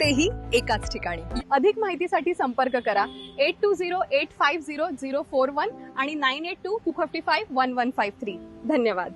तेही एकाच ठिकाणी. अधिक माहितीसाठी संपर्क करा. Eight two zero eight five zero zero four one आणि nine eight two two fifty five one one five three धन्यवाद.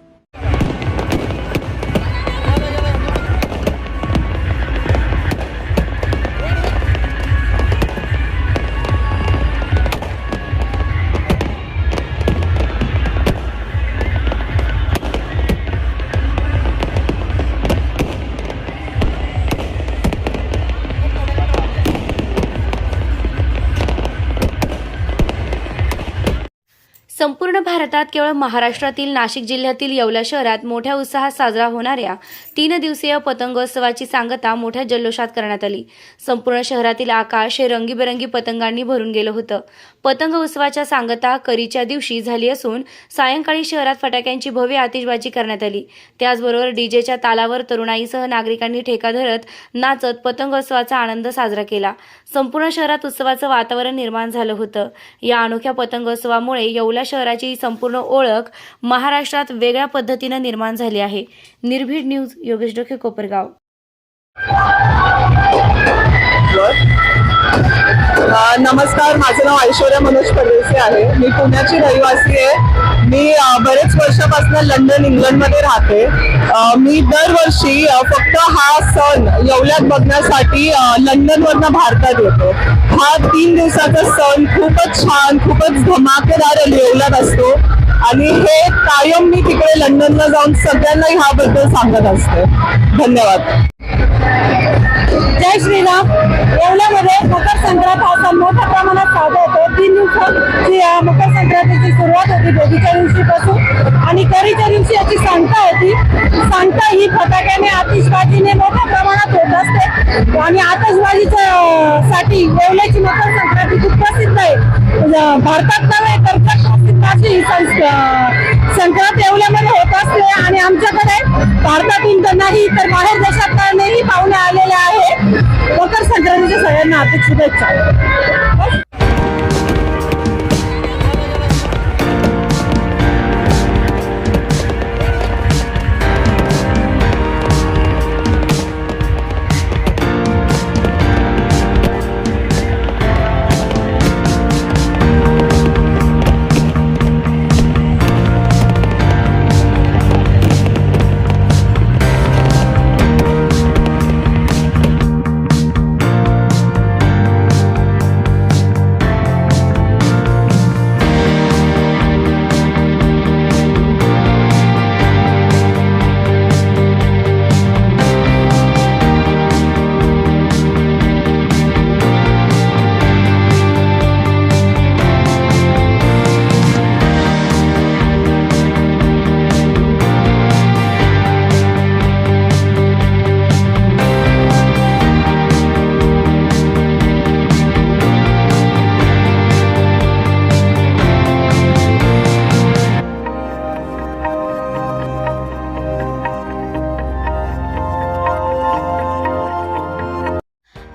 संपूर्ण भारतात केवळ महाराष्ट्रातील नाशिक जिल्ह्यातील येवला शहरात मोठ्या उत्साहात साजरा होणाऱ्या तीन दिवसीय पतंगोत्सवाची सांगता मोठ्या जल्लोषात करण्यात आली. संपूर्ण शहरातील आकाश हे रंगीबेरंगी पतंगांनी भरून गेलं होतं. पतंग उत्सवाच्या सांगता करीच्या दिवशी झाली असून सायंकाळी शहरात फटाक्यांची भव्य आतिषबाजी करण्यात आली. त्याचबरोबर डीजेच्या तालावर तरुणाईसह नागरिकांनी ठेका धरत नाचत पतंगोत्सवाचा आनंद साजरा केला. संपूर्ण शहरात उत्सवाचं वातावरण निर्माण झालं होतं. या अनोख्या पतंगोत्सवामुळे येवला शहराची संपूर्ण ओळख महाराष्ट्रात वेगळ्या पद्धतीनं निर्माण झाली आहे. निर्भीड न्यूज योगेश डोके कोपरगाव. नमस्कार माझं नाव ऐश्वर्या मनोज परदेसे आहे. मी पुण्याची रहिवासी आहे. मी बरेच वर्षापासून लंडन इंग्लंडमध्ये राहते. मी दरवर्षी फक्त हा सण येवल्यात बघण्यासाठी लंडनवरनं भारतात येतो. हा तीन दिवसाचा सण खूपच छान खूपच धमाकेदार येवल्यात असतो. आणि हे कायम मी तिकडे लंडनला जाऊन सगळ्यांना ह्याबद्दल सांगत असते. धन्यवाद. जय श्रीराम. येवल्यामध्ये मकर संक्रांत हा सण मोठ्या प्रमाणात साजरा होतो. तीन दिवसात या मकर संक्रांतीची सुरुवात होती भोगीच्या दिवशीपासून. आणि करीच्या दिवशी याची सांगता होती सांगता ही फटाक्याने आतिषबाजीने मोठ्या प्रमाणात होत असते. आणि आतिषबाजीच्या साठी येवल्याची मकर संक्रांती खूप प्रसिद्ध आहे. भारतात नव्हे तर प्रसिद्ध अशी संक्रांत येवल्यामध्ये होत असते. आणि आमच्याकडे भारतातून तर नाही तर बाहेर देशातनेही पाहुणे आलेले आहे. मकर संक्रांतीच्या सगळ्यांना आर्थिक शुभेच्छा.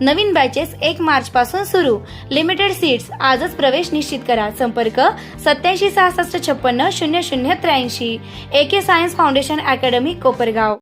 नवीन बॅचेस एक मार्च पासून सुरू. लिमिटेड सीट्स आजच प्रवेश निश्चित करा. संपर्क सत्याऐंशी सहासष्ट छप्पन्न शून्य शून्य त्र्याऐंशी. A K science foundation academy Kopargaon.